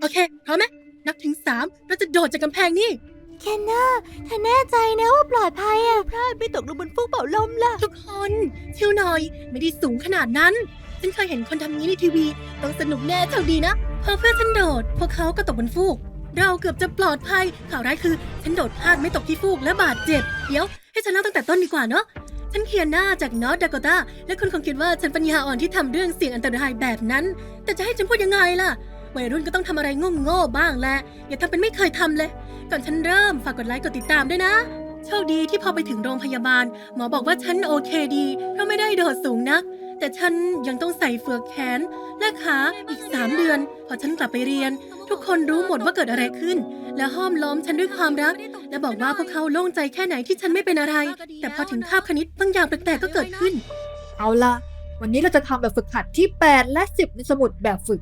โอเคพร้อมไหมนับถึงสามเราจะโดดจากกำแพงนี่ เคนน่าเธอแน่ใจนะว่าปลอดภัยอะพลาดไม่ตกลงบนฟูกเป่าลมล่ะ ทุกคนชิวหน่อย ไม่ได้สูงขนาดนั้น ฉันเคยเห็นคนทำนี้ในทีวี ต้องสนุกแน่เท่าดีนะ พอเพื่อนฉันโดด พวกเขาก็ตกบนฟูก เราเกือบจะปลอดภัย ข่าวร้ายคือ ฉันโดดพลาดไม่ตกที่ฟูกและบาดเจ็บ เดี๋ยว ให้ฉันเล่าตั้งแต่ต้นดีกว่าเนาะ ฉันเขียนหน้าจากนอร์ d ด k ก t a และคุณคงคิดว่าฉันปัญญาอ่อนที่ทำเรื่องเสี่ยงอันตรายแบบนั้น แต่จะให้ฉันพูดยังไงล่ะ วัยรุ่นก็ต้องทำอะไรโง่ๆบ้างแหละอย่าทำเป็นไม่เคยทำเลย ก่อนฉันเริ่มฝากกดไลค์กดติดตามด้วยนะ โชคดีที่พอไปถึงโรงพยาบาล หมอบอกว่าฉันโอเคดีเพราะไม่ได้โดดสูงนัก แต่ฉันยังต้องใส่เฟือกแขนและขาอีก3เดือน พอฉันกลับไปเรียน ทุกคนรู้หมดว่าเกิดอะไรขึ้น และห้อมล้อมฉันด้วยความรัก และบอกว่าพวกเขาโล่งใจแค่ไหนที่ฉันไม่เป็นอะไร แต่พอถึงคาบคณิตบางอย่างแปลกๆก็เกิดขึ้น เอาล่ะวันนี้เราจะทำแบบฝึกหัดที่ 8 และ 10 ในสมุดแบบฝึก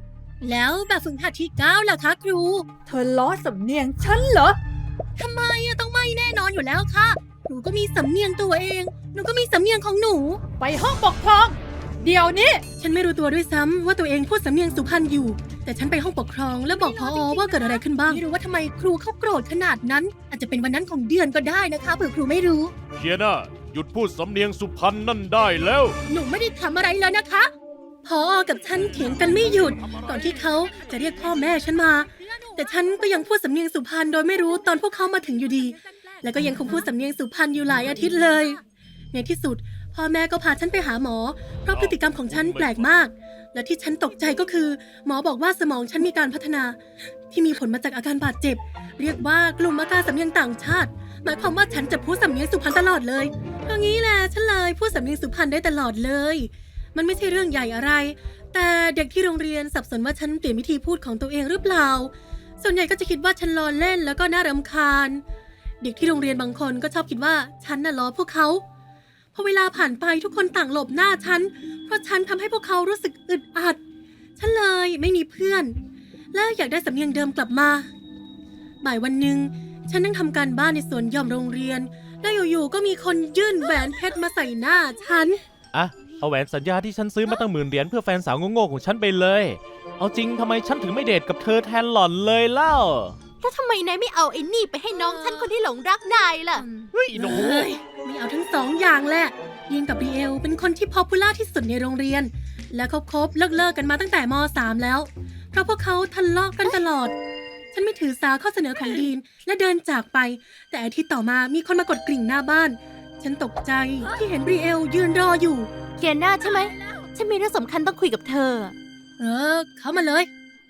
แล้วแบบฝึกหัดที่9ล่ะคะครู เธอล้อสำเนียงฉันเหรอ ทำไมอะต้องไม่แน่นอนอยู่แล้วค่ะ หนูก็มีสำเนียงตัวเอง หนูก็มีสำเนียงของหนู ไปห้องปกครอง เดี๋ยวนี้ ฉันไม่รู้ตัวด้วยซ้ำว่าตัวเองพูดสำเนียงสุพรรณอยู่ แต่ฉันไปห้องปกครองและบอกพอว่าเกิดอะไรขึ้นบ้าง ไม่รู้ว่าทำไมครูเขาโกรธขนาดนั้น อาจจะเป็นวันนั้นของเดือนก็ได้นะคะเผื่อครูไม่รู้เคียน่าหยุดพูดสำเนียงสุพรรณนั่นได้แล้ว หนูไม่ได้ทำอะไรเลยนะคะ พอกับฉันเถียงกันไม่หยุด ก่อนที่เขาจะเรียกพ่อแม่ฉันมา แต่ฉันก็ยังพูดสำเนียงสุพรรณโดยไม่รู้ตอนพวกเขามาถึงอยู่ดี แล้วก็ยังคงพูดสำเนียงสุพรรณอยู่หลายอาทิตย์เลย ในที่สุด พ่อแม่ก็พาฉันไปหาหมอ เพราะพฤติกรรมของฉันแปลกมาก และที่ฉันตกใจก็คือ หมอบอกว่าสมองฉันมีการพัฒนา ที่มีผลมาจากอาการบาดเจ็บ เรียกว่ากลุ่มอาการสำเนียงต่างชาติ หมายความว่าฉันจะพูดสำเนียงสุพรรณตลอดเลยเพราะงี้แหละฉันเลยพูดสำเนียงสุพรรณได้ตลอดเลย มันไม่ใช่เรื่องใหญ่อะไร แต่เด็กที่โรงเรียนสับสนว่าฉันเปลี่ยนวิธีพูดของตัวเองหรือเปล่า ส่วนใหญ่ก็จะคิดว่าฉันล้อเล่นแล้วก็น่ารำคาญ เด็กที่โรงเรียนบางคนก็ชอบคิดว่าฉันน่ะล้อพวกเขาพอเวลาผ่านไปทุกคนต่างหลบหน้าฉัน เพราะฉันทำให้พวกเขารู้สึกอึดอัด ฉันเลยไม่มีเพื่อน และอยากได้สำเนียงเดิมกลับมา บ่ายวันหนึ่งฉันนั่งทำการบ้านในสวนหย่อมโรงเรียน แล้วอยู่ๆก็มีคนยื่นแหวนเพชรมาใส่หน้าฉัน อะ เอาแหวนสัญญาที่ฉันซื้อมาตั้งหมื่นเหรียญเพื่อแฟนสาวโง่ๆของฉันไปเลย เอาจริงทำไมฉันถึงไม่เดทกับเธอแทนหล่อนเลยเล่า แล้วทำไมนายไม่เอาไอ้นี่ไปให้น้องฉันคนที่หลงรักนายล่ะ เฮ้ยหนูเอ้ยไม่เอาทั้งสองอย่างแหละยินกับบีเอลเป็นคนที่พอพูล่าที่สุดในโรงเรียน และคบคบๆเลิกเลิกๆกันมาตั้งแต่ม .3 แล้ว เพราะพวกเขาทะเลาะกันตลอด ฉันไม่ถือสาข้อเสนอของดีนและเดินจากไป แต่อาทิตย์ต่อมามีคนมากดกริ่งหน้าบ้าน ฉันตกใจที่เห็นบรีเอลยืนรออยู่ เคนน่าใช่ไหม ฉันมีเรื่องสำคัญต้องคุยกับเธอ เออ เข้ามาเลย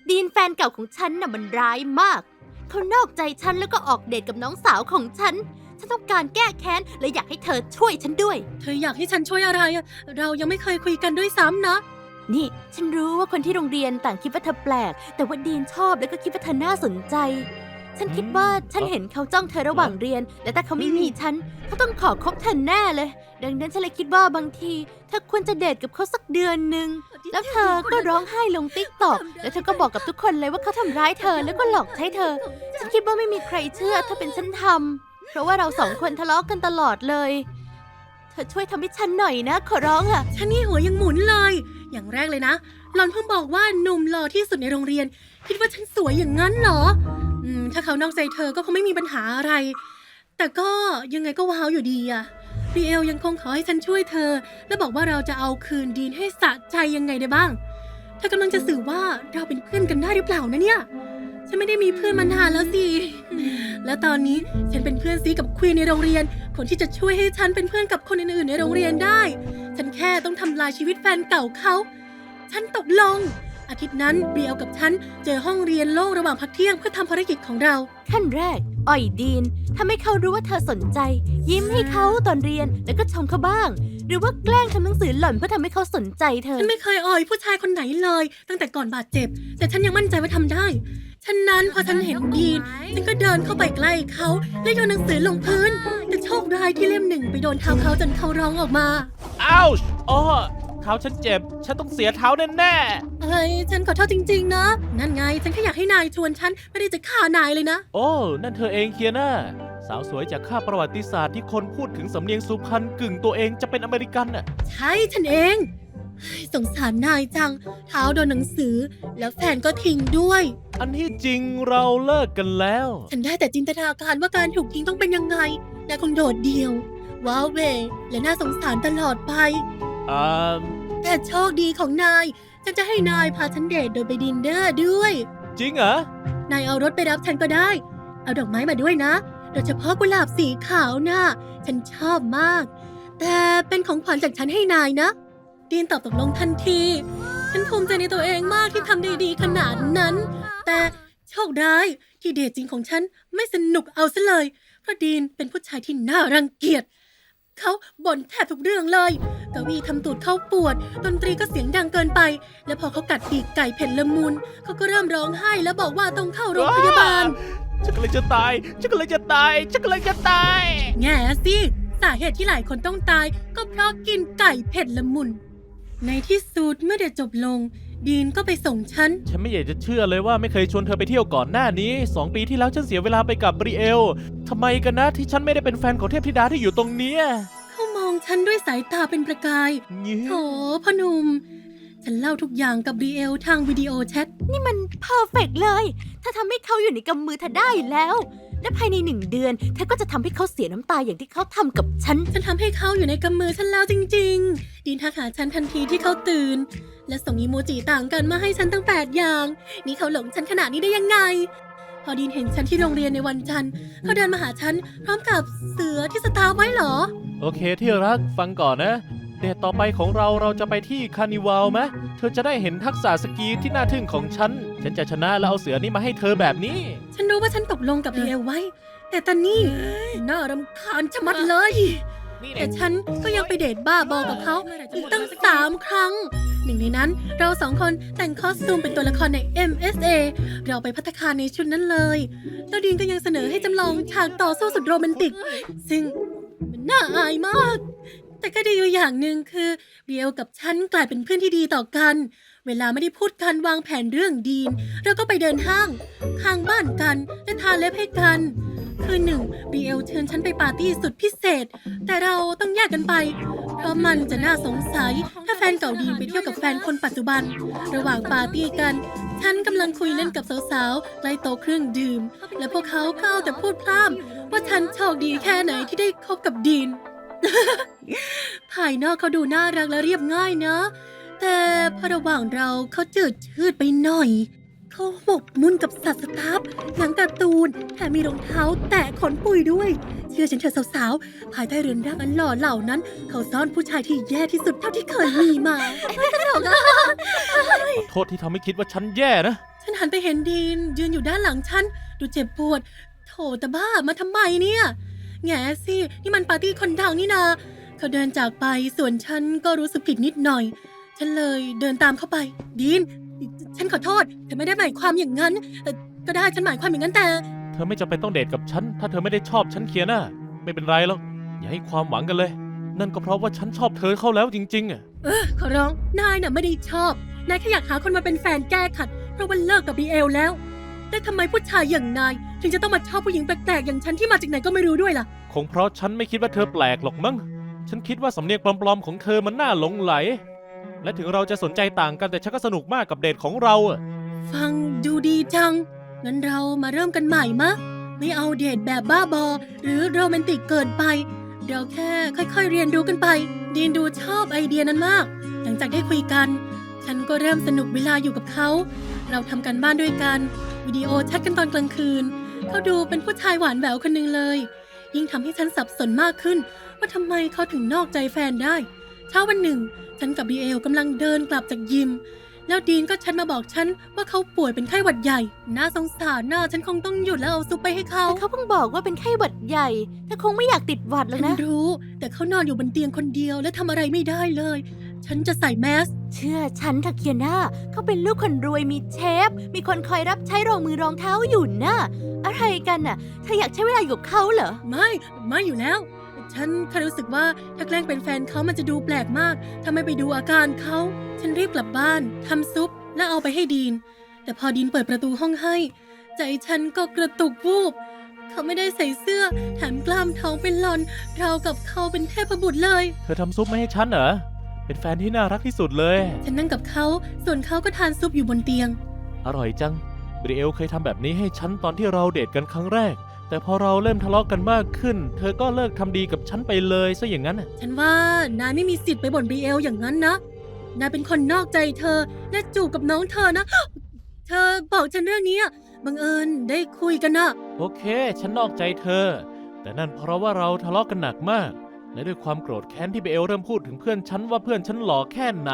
ดีนแฟนเก่าของฉันน่ะมันร้ายมาก เขานอกใจฉันแล้วก็ออกเดทกับน้องสาวของฉัน ฉันต้องการแก้แค้นและอยากให้เธอช่วยฉันด้วย เธออยากให้ฉันช่วยอะไรอะเรายังไม่เคยคุยกันด้วยซ้ำนะ นี่ ฉันรู้ว่าคนที่โรงเรียนต่างคิดว่าเธอแปลก แต่ว่าดีนชอบแล้วก็คิดว่าเธอน่าสนใจ ฉันคิดว่าฉันเห็นเขาจ้องเธอระหว่างเรียน และถ้าเขาไม่มีฉันเขาต้องขอคบเธอแน่เลย ดังนั้นฉันเลยคิดว่าบางทีเธอควรจะเดทกับเขาสักเดือนหนึ่งแล้วเธอก็ร้องไห้ลงติ๊กตอกแล้วเธอก็บอกกับทุกคนเลยว่าเขาทำร้ายเธอแล้วก็หลอกใช้เธอ ฉันคิดว่าไม่มีใครเชื่อถ้าเป็นฉันทำเพราะว่าเราสองคนทะเลาะกันตลอดเลย เธอช่วยทำให้ฉันหน่อยนะ ขอร้องอะ ฉันนี่หัวยังหมุนเลย อย่างแรกเลยนะหลอนเพิ่งบอกว่าหนุ่มหล่อที่สุดในโรงเรียน คิดว่าฉันสวยอย่างนั้นเหรอ อืม ถ้าเขานอกใจเธอก็คงไม่มีปัญหาอะไร แต่ก็ยังไงก็ว้าวอยู่ดีอะรีเอลยังคงขอให้ฉันช่วยเธอ และบอกว่าเราจะเอาคืนดีนให้สะใจยังไงได้บ้างเธอกำลังจะสื่อว่าเราเป็นเพื่อนกันได้หรือเปล่านะเนี่ย ฉันไม่ได้มีเพื่อนมานานแล้วสิ แล้วตอนนี้ฉันเป็นเพื่อนซีกับควีนในโรงเรียน คนที่จะช่วยให้ฉันเป็นเพื่อนกับคนอื่นๆในโรงเรียนได้ ฉันแค่ต้องทำลายชีวิตแฟนเก่าเขา ฉันตกลง อาทิตย์นั้นเบียวกับฉันเจอห้องเรียนโล่งระหว่างพักเที่ยงเพื่อทำภารกิจของเรา ขั้นแรก อ่อยดีนทำให้เขารู้ว่าเธอสนใจ ยิ้มให้เขาตอนเรียนแล้วก็ชมเขาบ้าง หรือว่าแกล้งทำหนังสือหล่อนเพื่อทำให้เขาสนใจเธอ ฉันไม่เคยอ่อยผู้ชายคนไหนเลย ตั้งแต่ก่อนบาดเจ็บ แต่ฉันยังมั่นใจว่าทำได้ฉะนั้นพอฉันเห็นดีนฉันก็เดินเข้าไปใกล้เขาและโยนหนังสือลงพื้น แต่โชคร้ายที่เล่มหนึ่งไปโดนเท้าเขาจนเขาร้องออกมา อ้าวอ๋อเท้าฉันเจ็บ ฉันต้องเสียเท้าแน่เอ้ยฉันขอโทษจริง ๆ นะ นั่นไง ฉันแค่อยากให้นายชวนฉัน ไม่ได้จะฆ่านายเลยนะๆโอ้ นั่นเธอเองเคียน่าสาวสวยจากค่าบประวัติศาสตร์ที่คนพูดถึงสำเนียงสุพรรณกึ่งตัวเองจะเป็นอเมริกันน่ะ ใช่ฉันเองสงสารนายจัง เท้าโดนหนังสือ แล้วแฟนก็ทิ้งด้วย อันที่จริงเราเลิกกันแล้ว ฉันได้แต่จินตนาการว่าการถูกทิ้งต้องเป็นยังไงนายคงโดดเดี่ยว ว้าวเวและน่าสงสารตลอดไป อ่า แต่โชคดีของนาย ฉันจะให้นายพาฉันเดทโดยไปดินเนอร์ด้วย จริงเหรอนายเอารถไปรับฉันก็ได้ เอาดอกไม้มาด้วยนะ โดยเฉพาะกุหลาบสีขาวนะ่ะฉันชอบมาก แต่เป็นของขวัญจากฉันให้นายนะ ดีนตอบตกลงทันที ฉันภูมิใจในตัวเองมากที่ทำได้ดีขนาดนั้น แต่โชคร้ายที่เดทจริงของฉันไม่สนุกเอาซะเลย เพราะดีนเป็นผู้ชายที่น่ารังเกียจ เขาบ่นแทบทุกเรื่องเลยเกาวีทำตูดเข้าปวด ดนตรีก็เสียงดังเกินไป และพอเขากัดปีกไก่เผ็ดละมุนเขาก็เริ่มร้องไห้แล้วบอกว่าต้องเข้าโรงพยาบาล ฉันก็เลยจะตาย ฉันก็เลยจะตาย ฉันก็เลยจะตาย แง่สิสาเหตุที่หลายคนต้องตาย ก็เพราะกินไก่เผ็ดละมุน ในที่สุดเมื่อเดทจบลง ดีนก็ไปส่งฉัน ฉันไม่อยากจะเชื่อเลยว่าไม่เคยชวนเธอไปเที่ยวก่อนหน้านี้สองปีที่แล้วฉันเสียเวลาไปกับ บริเอล ทำไมกันนะที่ฉันไม่ได้เป็นแฟนของเทพธิดาที่อยู่ตรงเนี้ยเขามองฉันด้วยสายตาเป็นประกายงี้ โถพ่อหนุ่ม ฉันเล่าทุกอย่างกับรีเอลทางวิดีโอแชท นี่มันเพอร์เฟกเลย ถ้าทำให้เขาอยู่ในกำมือเธอได้แล้ว และภายในหนึ่งเดือนเธอก็จะทำให้เขาเสียน้ำตาอย่างที่เขาทำกับฉัน ฉันทำให้เขาอยู่ในกำมือฉันแล้วจริง ๆ ดีนทักหาฉันทันทีที่เขาตื่น และส่งอีโมจิต่างกันมาให้ฉันตั้ง8อย่าง นี่เขาหลงฉันขนาดนี้ได้ยังไง พอดีนเห็นฉันที่โรงเรียนในวันจันทร์เขาเดินมาหาฉันพร้อมกับเสือที่สตาร์ฟไว้เหรอ โอเคที่รักฟังก่อนนะ เดทต่อไปของเราเราจะไปที่คาร์นิวัลไหมเธอจะได้เห็นทักษะสกีที่น่าทึ่งของฉัน ฉันจะชนะแล้วเอาเสือนี้มาให้เธอแบบนี้ ฉันรู้ว่าฉันตกลงกับรีเอลไว้ แต่ตอนนี้น่ารำคาญชะมัดเลย แต่ฉันก็ยังไปเดทบ้าบอกับเขาอีกตั้งสามครั้ง หนึ่งในนั้น เราสองคนแต่งคอสตูมเป็นตัวละครใน MSA เราไปพัฒคารในชุดนั้นเลย แล้วดีนก็ยังเสนอให้จำลองฉากต่อสู้สุดโรแมนติก ซึ่งมันน่าอายมาก แต่ก็ดีอยู่อย่างหนึ่งคือเรียวกับฉันกลายเป็นเพื่อนที่ดีต่อกัน เวลาไม่ได้พูดกันวางแผนเรื่องดีน เราก็ไปเดินห้าง ข้างบ้านกันและทาเล็บให้กันคืนหนึ่งบีเอลเชิญฉันไปปาร์ตี้สุดพิเศษ แต่เราต้องแยกกันไป เพราะมันจะน่าสงสัย ถ้าแฟนเก่าดีนไปเที่ยวกับแฟนคนปัจจุบัน ระหว่างปาร์ตี้กัน ฉันกำลังคุยเล่นกับสาวๆใกล้โต๊ะเครื่องดื่ม และพวกเขาก็เอาแต่พูดพร่ำว่าฉันโชคดีแค่ไหนที่ได้คบกับดีน ภายนอกเขาดูน่ารักและเรียบง่ายนะ แต่พอระหว่างเราเขาจืดชืดไปหน่อยเขาหมกมุ่นกับสัตว์สตาฟหนังการ์ตูนแถมมีรองเท้าแตะขนปุยด้วย เชื่อฉันเถอะสาวๆ ภายใต้เรือนร่างอันหล่อเหล่านั้น เขาซ่อนผู้ชายที่แย่ที่สุดเท่าที่เคยมีมาตลกอะโทษที่ทำให้คิดว่าฉันแย่นะ ฉันหันไปเห็นดีนยืนอยู่ด้านหลังฉัน ดูเจ็บปวด โถแต่บ้ามาทำไมเนี่ย แง่สินี่มันปาร์ตี้คนดังนี่นา เขาเดินจากไปส่วนฉันก็รู้สึกผิดนิดหน่อย ฉันเลยเดินตามเข้าไป ดีน ฉันขอโทษแต่ไม่ได้หมายความอย่างนั้นเอ่อก็ได้ฉันหมายความอย่างนั้นแต่เธอไม่จำเป็นต้องเดทกับฉัน ถ้าเธอไม่ได้ชอบฉันเคียน่าไม่เป็นไรหรอก อย่าให้ความหวังกันเลย นั่นก็เพราะว่าฉันชอบเธอเข้าแล้วจริงๆอะขอร้อง นายน่ะไม่ได้ชอบ นายแค่อยากหาคนมาเป็นแฟนแก้ขัด เพราะว่าเลิกกับบีเอลแล้ว แต่ทำไมผู้ชายอย่างนาย ถึงจะต้องมาชอบผู้หญิงแปลกๆอย่างฉันที่มาจากไหนก็ไม่รู้ด้วยล่ะ คงเพราะฉันไม่คิดว่าเธอแปลกหรอกมั้ง ฉันคิดว่าสำเนียงปลอมๆของเธอมันน่าหลงไหล และถึงเราจะสนใจต่างกันแต่ฉันก็สนุกมากกับเดทของเราอะฟังดูดีจัง งั้นเรามาเริ่มกันใหม่มะ ไม่เอาเดทแบบบ้าบอ หรือโรแมนติกเกินไป เราแค่ค่อยๆเรียนรู้กันไป ดีนดูชอบไอเดียนั้นมาก หลังจากได้คุยกัน ฉันก็เริ่มสนุกเวลาอยู่กับเขา เราทำกันบ้านด้วยกัน วิดีโอแชทกันตอนกลางคืน เขาดูเป็นผู้ชายหวานแหววคนหนึ่งเลย ยิ่งทำให้ฉันสับสนมากขึ้น ว่าทำไมเขาถึงนอกใจแฟนได้ เช้าวันหนึ่ง ฉันกับบีเอลกำลังเดินกลับจากยิม แล้วดีนก็ฉันมาบอกฉันว่าเขาป่วยเป็นไข้หวัดใหญ่ น่าสงสารน่าฉันคงต้องหยุดแล้วเอาซุปไปให้เขาแต่เขาเพิ่งบอกว่าเป็นไข้หวัดใหญ่เธอคงไม่อยากติดหวัดหรอกฉันนะรู้ แต่เขานอนอยู่บนเตียงคนเดียวและทำอะไรไม่ได้เลย ฉันจะใส่แมส เชื่อฉันทักเคียนาเขาเป็นลูกคนรวยมีเชฟ มีคนคอยรับใช้รองมือรองเท้าอยู่นะอะไรกันน่ะเธออยากใช้เวลาอยู่กับเขาเหรอ ไม่ ไม่อยู่แล้ว ฉันแค่รู้สึกว่าถ้าแกล้งเป็นแฟนเขามันจะดูแปลกมากถ้าไม่ไปดูอาการเขา ฉันรีบกลับบ้านทำซุปแล้วเอาไปให้ดีน แต่พอดีนเปิดประตูห้องให้ ใจฉันก็กระตุกวูบ เขาไม่ได้ใส่เสื้อ แถมกล้ามท้องเป็นหลอนเราวกับเขาเป็นเทพบุตรเลย เธอทำซุปไม่ให้ฉันเหรอ เป็นแฟนที่น่ารักที่สุดเลย ฉันนั่งกับเขา ส่วนเขาก็ทานซุปอยู่บนเตียง อร่อยจังบริเอลเคยทำแบบนี้ให้ฉันตอนที่เราเดทกันครั้งแรก แต่พอเราเริ่มทะเลาะกันมากขึ้น เธอก็เลิกทำดีกับฉันไปเลยซะอย่างนั้นน่ะฉันว่านายไม่มีสิทธิ์ไปบ่นบรีเอลอย่างนั้นนะ นายเป็นคนนอกใจเธอ และจูบกับน้องเธอนะ เธอบอกฉันเรื่องนี้อะบังเอิญได้คุยกันนะโอเค ฉันนอกใจเธอ แต่นั่นเพราะว่าเราทะเลาะกันหนักมาก และด้วยความโกรธแค้นที่เบลเริ่มพูดถึงเพื่อนฉันว่าเพื่อนฉันหล่อแค่ไหน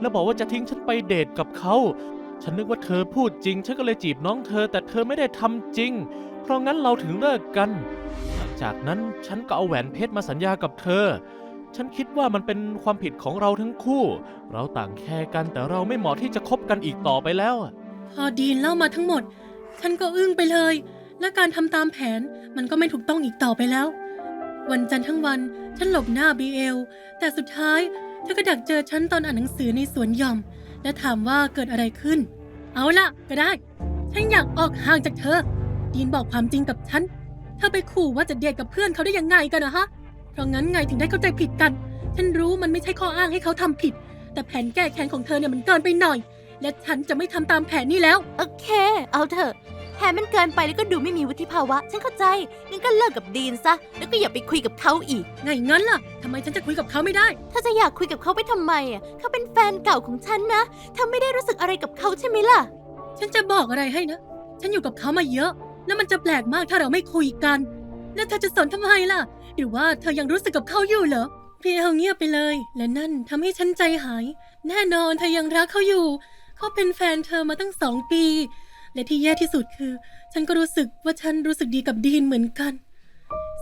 แล้วบอกว่าจะทิ้งฉันไปเดทกับเขา ฉันนึกว่าเธอพูดจริง ฉันก็เลยจีบน้องเธอ แต่เธอไม่ได้ทำจริง เพราะงั้นเราถึงเลิกกัน หลังจากนั้นฉันก็เอาแหวนเพชรมาสัญญากับเธอ ฉันคิดว่ามันเป็นความผิดของเราทั้งคู่ เราต่างแคร์กันแต่เราไม่เหมาะที่จะคบกันอีกต่อไปแล้วพอดีนเล่ามาทั้งหมด ฉันก็อึ้งไปเลย และการทำตามแผนมันก็ไม่ถูกต้องอีกต่อไปแล้ว วันจันทร์ทั้งวันฉันหลบหน้าบีเอลแต่สุดท้ายเธอก็ดักเจอฉันตอนอ่านหนังสือในสวนหย่อม และถามว่าเกิดอะไรขึ้น เอาล่ะ ก็ได้ ฉันอยากออกห่างจากเธอ ดีนบอกความจริงกับฉัน เธอไปขู่ว่าจะเดทกับเพื่อนเขาได้ยังไงกันนะฮะ เพราะงั้นไงถึงได้เข้าใจผิดกัน ฉันรู้มันไม่ใช่ข้ออ้างให้เขาทำผิด แต่แผนแก้แค้นของเธอเนี่ยมันเกินไปหน่อย และฉันจะไม่ทำตามแผนนี้แล้ว โอเค เอาเถอะแถมมันเกินไปแล้วก็ดูไม่มีวุฒิภาวะ ฉันเข้าใจ งั้นก็เลิกกับดีนซะ แล้วก็อย่าไปคุยกับเขาอีก ไงงั้นล่ะทำไมฉันจะคุยกับเขาไม่ได้ ถ้าจะอยากคุยกับเขาไปทำไมอะ เขาเป็นแฟนเก่าของฉันนะเธอไม่ได้รู้สึกอะไรกับเขาใช่ไหมล่ะ ฉันจะบอกอะไรให้นะ ฉันอยู่กับเขามาเยอะ แล้วมันจะแปลกมากถ้าเราไม่คุยกัน แล้วเธอจะสนทำไมล่ะ หรือว่าเธอยังรู้สึกกับเขาอยู่เหรอพี่เอาเงียบไปเลย และนั่นทำให้ฉันใจหาย แน่นอนเธอยังรักเขาอยู่ เขาเป็นแฟนเธอมาตั้งสองปี และที่แย่ที่สุดคือ ฉันก็รู้สึกว่าฉันรู้สึกดีกับดีนเหมือนกัน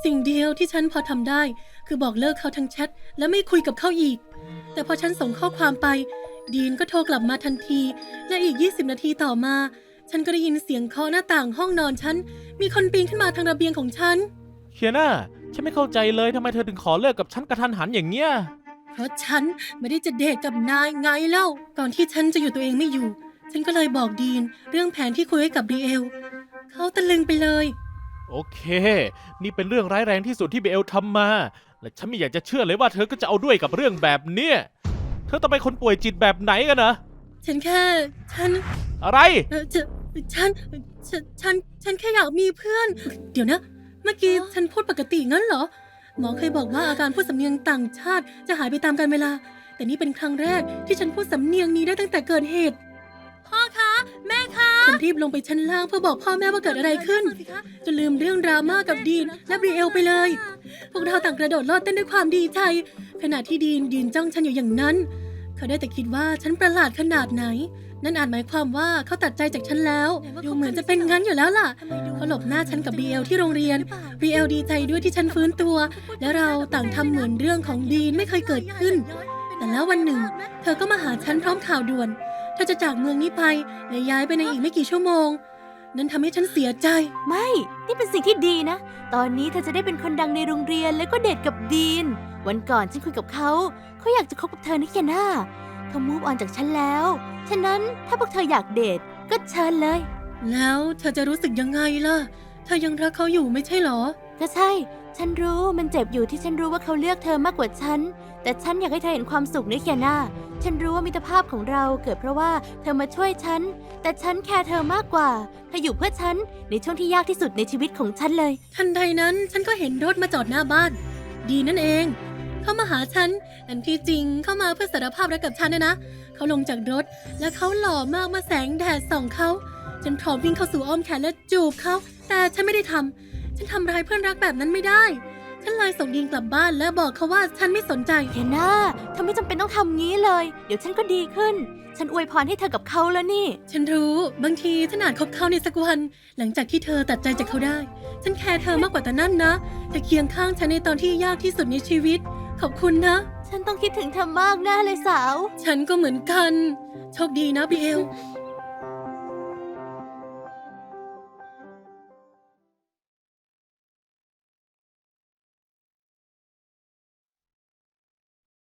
สิ่งเดียวที่ฉันพอทำได้ คือบอกเลิกเขาทางแชทและไม่คุยกับเขาอีก แต่พอฉันส่งข้อความไป ดีนก็โทรกลับมาทันที และอีก 20 นาทีต่อมา ฉันก็ได้ยินเสียงเคาะหน้าต่างห้องนอนฉัน มีคนปีนขึ้นมาทางระเบียงของฉัน เคียน่าฉันไม่เข้าใจเลยทำไมเธอถึงขอเลิกกับฉันกระทันหันอย่างเงี้ย เพราะฉันไม่ได้จะเดทกับนายไงเล่า ก่อนที่ฉันจะอยู่ตัวเองไม่อยู่ ฉันก็เลยบอกดีนเรื่องแผนที่คุยไว้กับบีเอล เขาตะลึงไปเลย โอเค นี่เป็นเรื่องร้ายแรงที่สุดที่เบลทำมา และฉันไม่อยากจะเชื่อเลยว่าเธอก็จะเอาด้วยกับเรื่องแบบเนี้ยเธอต้องเป็นคนป่วยจิตแบบไหนกันนะ ฉันแค่ ฉันอะไร เออจะ ฉัน ฉัน ฉัน ฉันแค่อยากมีเพื่อน เดี๋ยวนะ เมื่อกี้ฉันพูดปกติงั้นเหรอ หมอเคยบอกว่าอาการพูดสำเนียงต่างชาติจะหายไปตามกาลเวลา แต่นี่เป็นครั้งแรกที่ฉันพูดสำเนียงนี้ได้ตั้งแต่เกิดเหตุ พ่อคะ แม่คะ ฉันรีบลงไปชั้นล่างเพื่อบอกพ่อแม่ว่าเกิดอะไรขึ้น จนลืมเรื่องดราม่ากับดีนและบรีเอลไปเลย พวกเราต่างกระโดดโลดเต้นด้วยความดีใจ ขณะที่ดีนยืนจ้องฉันอยู่อย่างนั้น เขาได้แต่คิดว่าฉันประหลาดขนาดไหน นั่นอาจหมายความว่าเขาตัดใจจากฉันแล้ว ดูเหมือนจะเป็นงั้นอยู่แล้วล่ะเขาหลบหน้าฉันกับบีเอลที่โรงเรียนบีเอลดีใจด้วยที่ฉันฟื้นตัว และเราต่างทำเหมือนเรื่องของดีนไม่เคยเกิดขึ้น แต่แล้ววันหนึ่ง เธอก็มาหาฉันพร้อมข่าวด่วน เธอจะจากเมืองนี้ไปและย้ายไปในอีกไม่กี่ชั่วโมง นั่นทำให้ฉันเสียใจ ไม่ นี่เป็นสิ่งที่ดีนะ ตอนนี้เธอจะได้เป็นคนดังในโรงเรียนแล้วก็เดทกับดีน วันก่อนฉันคุยกับเขาเขาอยากจะคบกับเธอนะเคียน่า เขามูฟออนจากฉันแล้ว ฉะนั้นถ้าพวกเธออยากเดทก็เชิญเลย แล้วเธอจะรู้สึกยังไงล่ะ เธอยังรักเขาอยู่ไม่ใช่เหรอ ก็ใช่ ฉันรู้มันเจ็บอยู่ที่ฉันรู้ว่าเขาเลือกเธอมากกว่าฉัน แต่ฉันอยากให้เธอเห็นความสุขนะเคียนาฉันรู้ว่ามิตรภาพของเราเกิดเพราะว่าเธอมาช่วยฉัน แต่ฉันแคร์เธอมากกว่า เธออยู่เพื่อฉันในช่วงที่ยากที่สุดในชีวิตของฉันเลย ทันใดนั้นฉันก็เห็นรถมาจอดหน้าบ้าน ดีนั่นเอง เขามาหาฉันอันที่จริงเข้ามาเพื่อสารภาพรักกับฉันนะนะเขาลงจากรถและเขาหล่อมากมาแสงแดดส่องเขาฉันพร้อมวิ่งเข้าสู่อ้อมแขนและจูบเขาแต่ฉันไม่ได้ทำฉันทำร้ายเพื่อนรักแบบนั้นไม่ได้ ฉันเลยส่งดีนกลับบ้านและบอกเขาว่าฉันไม่สนใจเคียนาเธอไม่จำเป็นต้องทำงี้เลย เดี๋ยวฉันก็ดีขึ้น ฉันอวยพรให้เธอกับเขาแล้วนี่ ฉันรู้ บางทีฉันอาจคบเขาในสักวัน หลังจากที่เธอตัดใจจากเขาได้ ฉันแคร์เธอมากกว่าแต่นั่นนะเธอเคียงข้างฉันในตอนที่ยากที่สุดในชีวิต ขอบคุณนะ ฉันต้องคิดถึงเธอมากแน่เลยสาว ฉันก็เหมือนกัน โชคดีนะบีเอล